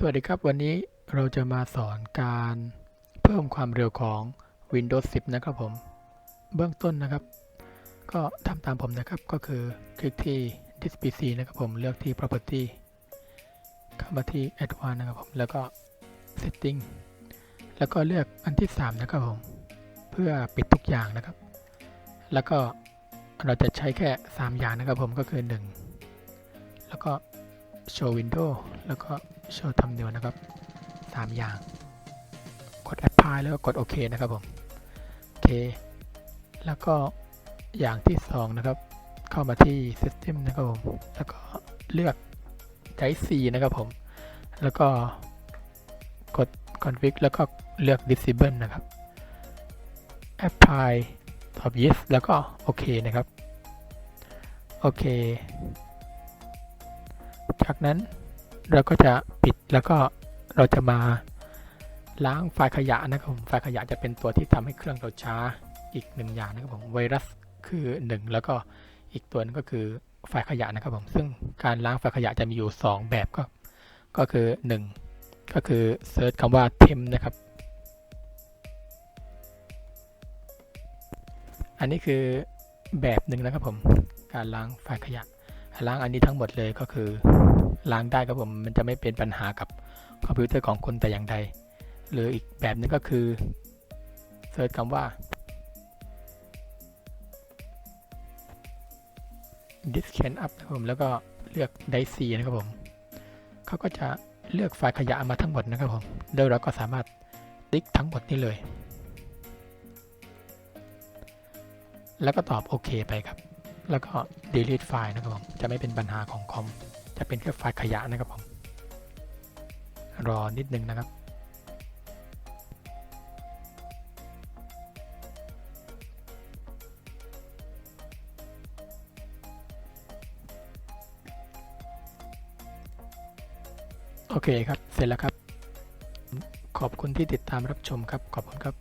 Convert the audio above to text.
สวัสดีครับ วันนี้เราจะมาสอนการเพิ่มความเร็วของ Windows 10 นะครับผม เบื้องต้นนะครับ ก็ทำตามผมนะครับก็คือคลิกที่ This PC นะครับผมเลือกที่ Property เข้ามาที่ Advanced นะครับผมแล้วก็ Setting แล้วก็เลือกอันที่ 3 นะครับผม เพื่อปิดทุกอย่างนะครับ แล้วก็เราจะใช้แค่ 3 อย่างนะครับผมก็คือ 1 แล้วก็ Show Window แล้วก็ Show Thumbnail นะครับ 3 อย่าง กด Apply แล้วก็กดโอเคนะครับผมโอเค แล้วก็อย่างที่ 2 นะครับ เข้ามาที่ System นะครับผม แล้วก็เลือก Drive C นะครับผม แล้วก็กด Config แล้วก็เลือก Disable นะครับ Apply ตอบ Yes แล้วก็โอเคนะครับ โอเค จากนั้นเราก็จะปิดแล้วก็เราจะมาล้างไฟล์ขยะนะครับผมไฟล์ขยะจะเป็นตัวที่ทำให้เครื่องเราช้าอีกหนึ่งอย่างนะครับผมไวรัสคือหนึ่งแล้วก็อีกตัวนึงก็คือไฟล์ขยะนะครับผมซึ่งการล้างไฟล์ขยะจะมีอยู่ 2 แบบก็ ก็คือ 1 ก็คือเซิร์ชคำว่า temp นะครับ อันนี้คือแบบหนึ่งนะครับผมการล้างไฟล์ขยะล้างอันนี้ทั้งหมดเลยก็คือ ล้างได้ครับผมมันจะไม่เป็นปัญหากับคอมพิวเตอร์ของคุณแต่อย่างใด หรืออีกแบบหนึงก็คือเซิร์ชคำว่า disk scan up นะครับผมแล้วก็เลือก drive C นะครับผมเขาก็จะเลือกไฟล์ขยะมาทั้งหมดนะครับผมโดยเราก็สามารถติ๊กทั้งหมดนี้เลย แล้วก็ตอบโอเคไปครับ แล้วก็ delete ไฟล์นะครับผมจะไม่เป็นปัญหาของคอม จะเป็นแค่ไฟล์ขยะนะครับผม รอนิดนึงนะครับ โอเคครับ เสร็จแล้วครับ ขอบคุณที่ติดตามรับชมครับ ขอบคุณครับ